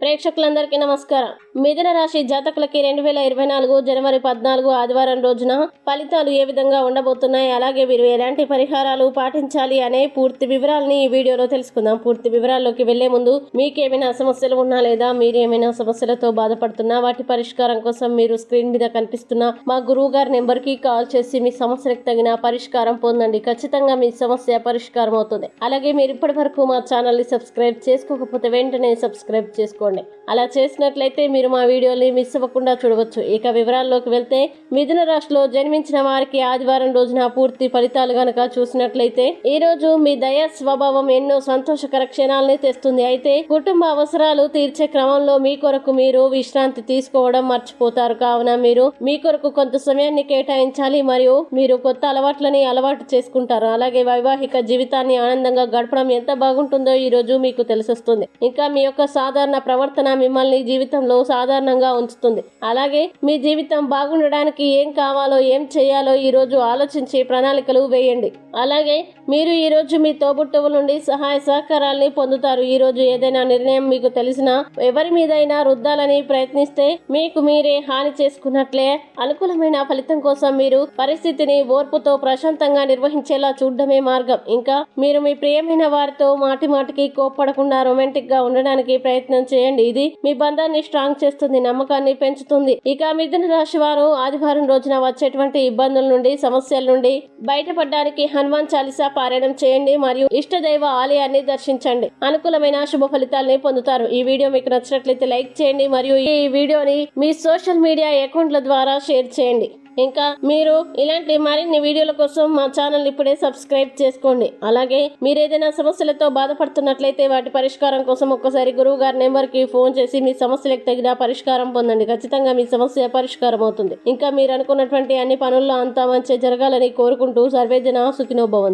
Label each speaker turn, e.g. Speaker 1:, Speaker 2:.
Speaker 1: ప్రేక్షకులందరికీ నమస్కారం. మిథున రాశి జాతకులకి రెండు వేల ఇరవై నాలుగు జనవరి పద్నాలుగు ఆదివారం రోజున ఫలితాలు ఏ విధంగా ఉండబోతున్నాయి? అలాగే వీరు ఎలాంటి పరిహారాలు పాటించాలి అనే పూర్తి వివరాలని ఈ వీడియోలో తెలుసుకుందాం. పూర్తి వివరాల్లోకి వెళ్ళే ముందు మీకేమైనా సమస్యలు ఉన్నా లేదా మీరు ఏమైనా సమస్యలతో బాధపడుతున్నా వాటి పరిష్కారం కోసం మీరు స్క్రీన్ మీద కనిపిస్తున్న మా గురువు గారి నెంబర్కి కాల్ చేసి మీ సమస్యలకు తగిన పరిష్కారం పొందండి. ఖచ్చితంగా మీ సమస్య పరిష్కారం అవుతుంది అలాగే మీరు ఇప్పటి వరకు మా ఛానల్ని సబ్స్క్రైబ్ చేసుకోకపోతే వెంటనే సబ్స్క్రైబ్ చేసుకో చేసుకోండి. అలా చేసినట్లయితే మీరు మా వీడియోని మిస్ అవ్వకుండా చూడవచ్చు. ఇక వివరాల్లోకి వెళ్తే మిథున రాశిలో జన్మించిన వారికి ఆదివారం రోజున పూర్తి ఫలితాలు గనక చూసినట్లయితే ఈ రోజు మీ దయ స్వభావం ఎన్నో సంతోషకర క్షణాలని తెస్తుంది. అయితే కుటుంబ అవసరాలు తీర్చే క్రమంలో మీ కొరకు మీరు విశ్రాంతి తీసుకోవడం మర్చిపోతారు. కావున మీరు మీ కొరకు కొంత సమయాన్ని కేటాయించాలి మరియు మీరు కొత్త అలవాట్లని అలవాటు చేసుకుంటారు. అలాగే వైవాహిక జీవితాన్ని ఆనందంగా గడపడం ఎంత బాగుంటుందో ఈ రోజు మీకు తెలిసొస్తుంది. ఇంకా మీ యొక్క సాధారణ ప్రవర్తన మిమ్మల్ని జీవితంలో సాధారణంగా ఉంచుతుంది. అలాగే మీ జీవితం బాగుండడానికి ఏం కావాలో ఏం చేయాలో ఈ రోజు ఆలోచించి ప్రణాళికలు వేయండి. అలాగే మీరు ఈ రోజు మీ తోబుట్టువుల నుండి సహాయ సహకారాల్ని పొందుతారు. ఈరోజు ఏదైనా నిర్ణయం మీకు తెలిసిన ఎవరి మీదైనా రుద్దాలని ప్రయత్నిస్తే మీకు మీరే హాని చేసుకున్నట్లే అనుకూలమైన ఫలితం కోసం మీరు పరిస్థితిని ఓర్పుతో ప్రశాంతంగా నిర్వహించేలా చూడడమే మార్గం. ఇంకా మీరు మీ ప్రియమైన వారితో మాటి మాటికి కోప్పడకుండా రొమాంటిక్గా ఉండడానికి ప్రయత్నం చేయండి. ఇది మీ బంధాన్ని స్ట్రాంగ్ చేస్తుంది నమ్మకాన్ని పెంచుతుంది. ఇక మిథున రాశి వారు ఆదివారం రోజున వచ్చేటువంటి ఇబ్బందుల నుండి సమస్యల నుండి బయటపడడానికి హనుమాన్ చాలీసా పారాయణం చేయండి మరియు ఇష్టదైవ ఆలయాన్ని దర్శించండి. అనుకూలమైన శుభ ఫలితాలని పొందుతారు. ఈ వీడియో మీకు నచ్చినట్లయితే లైక్ చేయండి మరియు ఈ వీడియోని మీ సోషల్ మీడియా అకౌంట్ల ద్వారా షేర్ చేయండి. ఇంకా మీరు ఇలాంటి మరిన్ని వీడియోల కోసం మా ఛానల్ ఇప్పుడే సబ్స్క్రైబ్ చేసుకోండి. అలాగే మీరు ఏదైనా సమస్యలతో బాధపడుతున్నట్లయితే వాటి పరిష్కారం కోసం ఒక్కసారి గురువు గారి నెంబర్కి ఫోన్ చేసి మీ సమస్యలకు తగిన పరిష్కారం పొందండి. ఖచ్చితంగా మీ సమస్య పరిష్కారం అవుతుంది. ఇంకా మీరు అనుకున్నటువంటి అన్ని పనుల్లో అంతా మంచి జరగాలని కోరుకుంటూ సర్వేజన సుఖినోభవంతు.